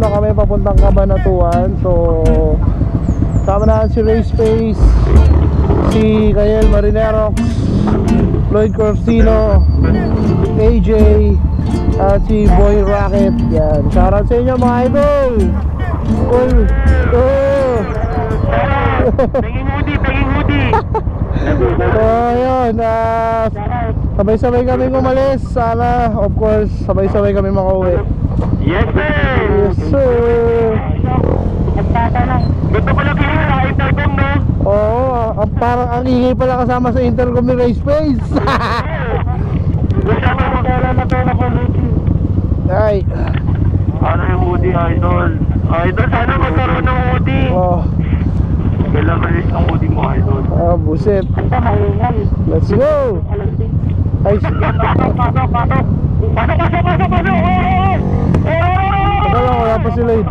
na kami papuntang Kabanatuan. So, sama na si Ray Space, si Kayel Marinerox, Lloyd Corsino, AJ, at si Boy Rocket. Yan. Shoutout sa inyo mga idol! Uy! Oh! Penging hoodie, penging hoodie. So, ayun. ah, sabay-sabay kami umalis. Sana, of course, sabay-sabay kami makauwi. Yes, sir. Yes, sir! Ko lang kaya sa intercom, no? Oo, ang parang ang ingay pala kasama sa intercom ni Ray Space. Gusto ko magkala na pala ko, Lucy. Ay, Ano yung hoodie, idol? Idol, sana magkaroon ng hoodie. oh, Kailan malis ng hoodie mo, idol? ah, buset. Let's go! Ay, Pasok, pasok, pasok. Pasok, pasok, pasok, pasok. Oh, oh, oh. Teka lang, wala pa si Lloyd.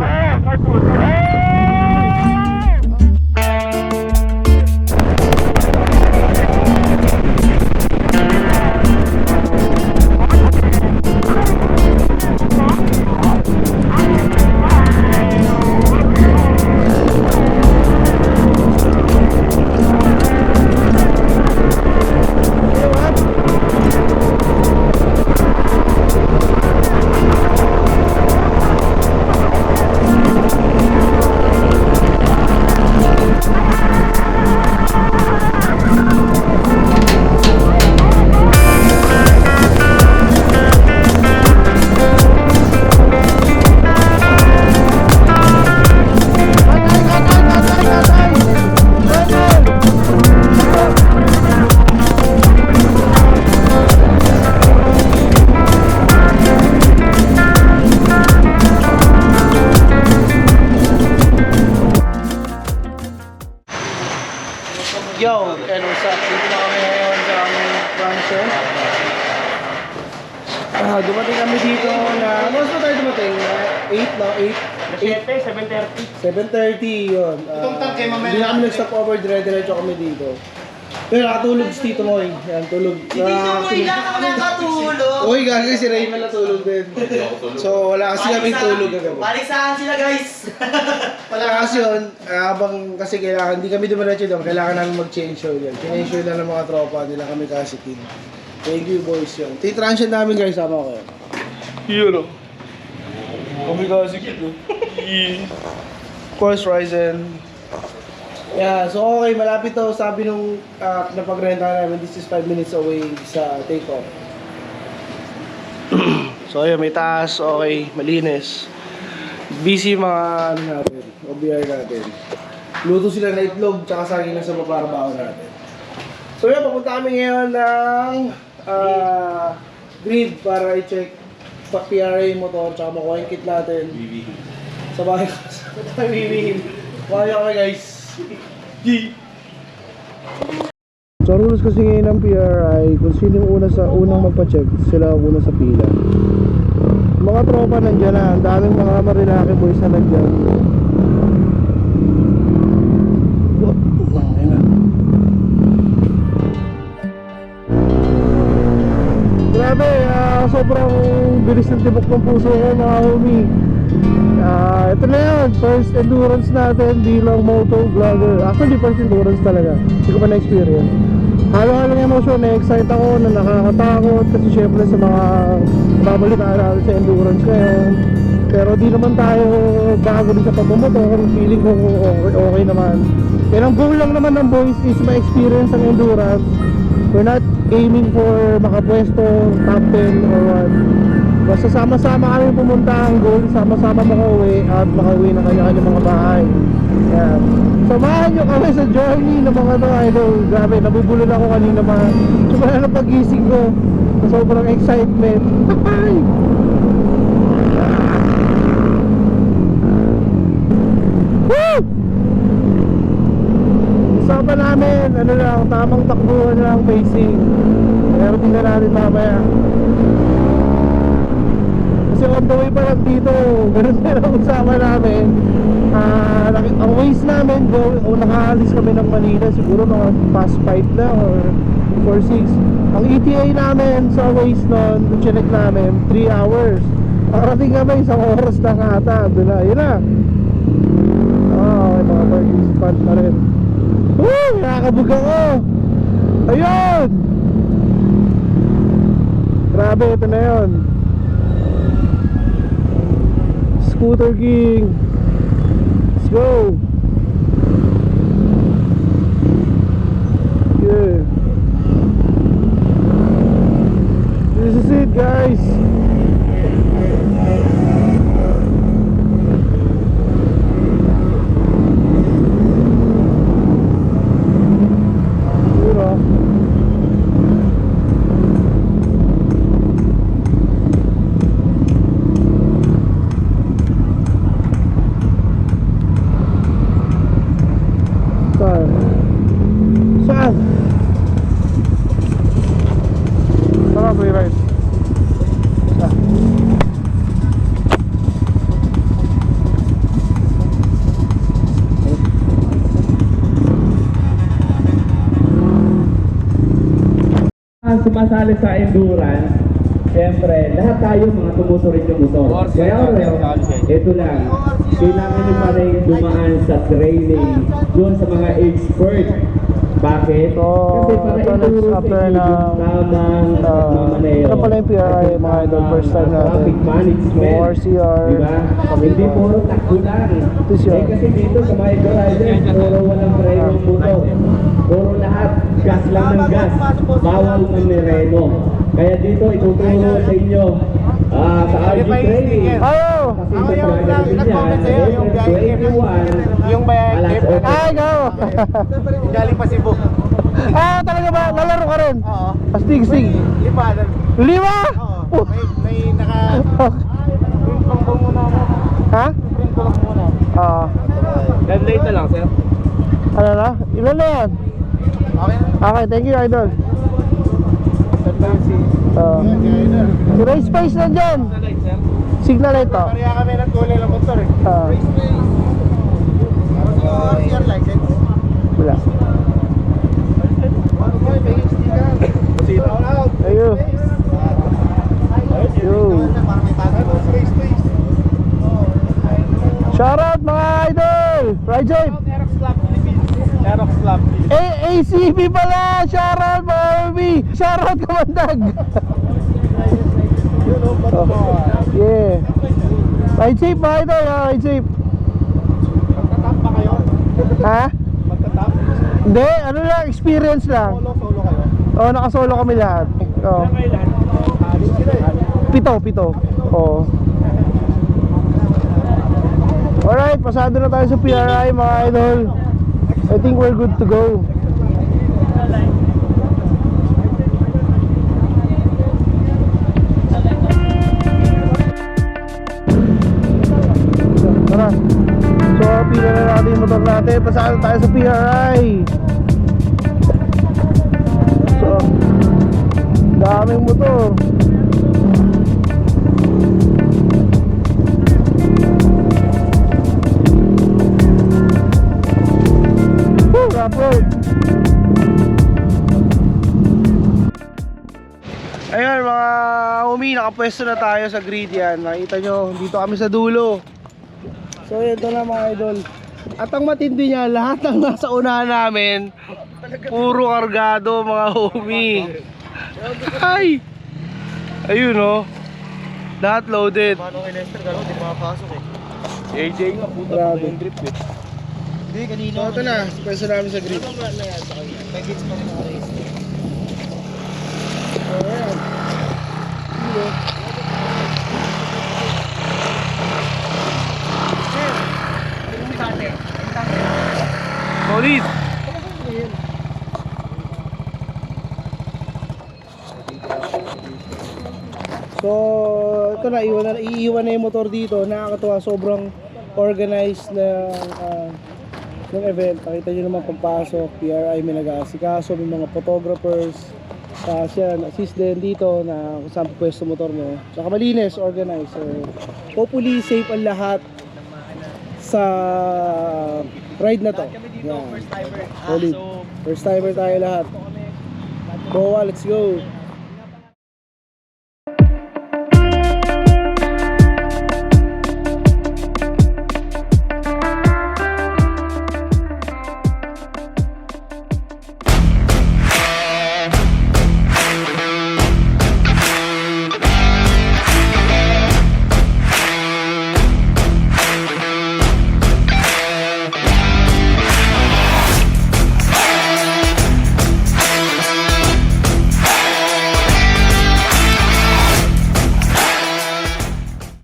Ah, 8 na, 8? 7.30. 7.30 yun. Ah, Itong tangke, mamaya Hindi na kami na- nag-stop over, dire-diretso kami dito. Pero nakatulog si Tito Moy. Yan, tulog. Mo ilan ako nakatulog. Uy, gagawin si Raymond natulog din. So, wala kasi kami tulog kagabi. Baliksaan sila guys. Wala kasi yun, ah, habang kasi kailangan, hindi kami dumiretso doon, kailangan namin mag-change show yun. Change show na ng mga tropa nila kami kasi team. Thank you boys yun. Titransyon namin guys, sama ko yun. Yun o. Kami kasi kito. Of course, Ryzen. Yeah, so okay, malapit to. Sabi nung uh, napagrenta namin, this is 5 minutes away sa take-off. so ayun, may taas, okay, malinis. Busy mga ano natin, OBR natin. Luto sila na itlog, tsaka saging na sa paparabao natin. So yun, papunta kami ngayon ng ah, grid para i-check pa PRA yung motor, tsaka makuha yung kit natin. Sa bahay ko. Sa tayo wiwihin. Kaya kami guys. G. So rules kasi ngayon ng PRI, kung sino yung una sa unang magpa-check, sila ang una sa pila. Mga tropa nandiyan na, ang daming mga marinake boys na nandiyan. Bilis ng tibok ng puso ko mga homie. Ah, ito na yun, first endurance natin bilang moto vlogger. Actually, first endurance talaga. Hindi ko pa na-experience. Halo-halo ng emosyon, na-excite ako, na nakakatakot kasi syempre sa mga babalitaan natin sa endurance ngayon. Pero di naman tayo bago din sa pagmumotor, feeling ko okay, okay naman. Pero ang goal lang naman ng boys is ma-experience ang endurance. We're not aiming for makapwesto, top 10 or what. Basta sama-sama kami pumunta ang goal, sama-sama makauwi at makauwi ng kanya-kanya mga bahay. Yan. Samahan nyo kami sa journey ng mga to idol. Grabe, nabubulol ako kanina mga simula na pag-gising ko. Sobrang excitement. Ay! Woo! Usapan namin, ano lang, tamang takbuhan lang, pacing. Pero tingnan natin mamaya. Kasi on the way pa lang dito, ganun din ang usapan namin. Naki- ang ways namin, go, o nakaalis kami ng Manila, siguro mga past 5 na or 4, 6. Ang ETA namin sa ways nun, check namin, 3 hours. Parating kami, isang oras na nga ata. Doon na, yun na. Oo, okay, mga parking spot pa rin. Woo! Nakakabog ako! Ayun! Grabe, ito na yun. Scooter King. Let's go! Yeah. This is it, guys. Tara, free ride. Ah. sumasali sa endurance, siyempre, lahat tayo mga tumuturing ng motor. Kaya ito lang, kailangan nyo pa rin dumaan sa training doon sa mga expert. Bakit? So, Kasi para ito next ituro sa after inyo yung ng, tamang uh, pagmamaneo. ano pala yung PRI, mga idol, first time natin. Traffic management. More CR, Diba? Hindi puro takbo lang. This Eh yun. kasi dito sa mga riders, puro walang preno motor. Puro lahat, gas lang ng gas. Bawal mamireno. Kaya dito, ituturo sa inyo ah, sa RG training. Ayo! Kasi sa gagawin niya, April 21, Yung ba alas 8. Ay, go! Galing pa Cebu. ah, talaga ba? Lalaro ka rin? Oo. Astig, sig. Lima. Lima? Oo. May, may naka... Po muna ako. ha? Print ko lang muna. Ah, Then later lang, sir. ano na? Ilan na yan? Okay. Okay, thank you, idol. Saan ba yung si... Ah, si Ray Space na dyan. Light, sir? Signal light to. Pareha kami ng kulay ng motor eh. Ah, Tapos yung RCR license. wala. Shout out. Mga idol! Jape! Aerox Lab Philippines. Aerox Lab Philippines. A ACB pala! Shoutout mga OB! Shoutout kamandag! Yun o, bato mo. Yeah. Ride safe mga idol, ah, ride safe. Magtatap ba kayo? Ha? Magtatap? Hindi, ano lang, experience lang. Solo, solo kayo? Oo, nakasolo kami lahat. Eh. Pito, pito. Oo. Alright, pasado na tayo sa PRI mga idol. I think we're good to go. Pasado tayo sa PRI. So, daming motor. Woo, rough. Ayun mga umi, nakapwesto na tayo sa grid yan. Nakita nyo, dito kami sa dulo. So ito na mga idol. At ang matindi niya, lahat ng nasa unahan namin, puro kargado mga umi. Ay! Ayun oh. Lahat loaded. Paano kay Lester? Gano'n, hindi makapasok eh. AJ nga, puta Grabe. yung drip eh. Hindi, kanina. So ito na, pwesto namin sa grid. May gits pa rin ako. Ayan. Dito. Solid. So, ito na, iwan na, iiwan na yung motor dito. Nakakatuwa, sobrang organized na ah, ng event. Pakita nyo naman pagpasok, PRI may nag-aasikaso, may mga photographers. Uh, siya, assist din dito na kung saan pwesto motor mo. Tsaka malinis, organized. So, hopefully, safe ang lahat sa ride na to. Yan. Solid. First timer tayo lahat. Boa, let's go.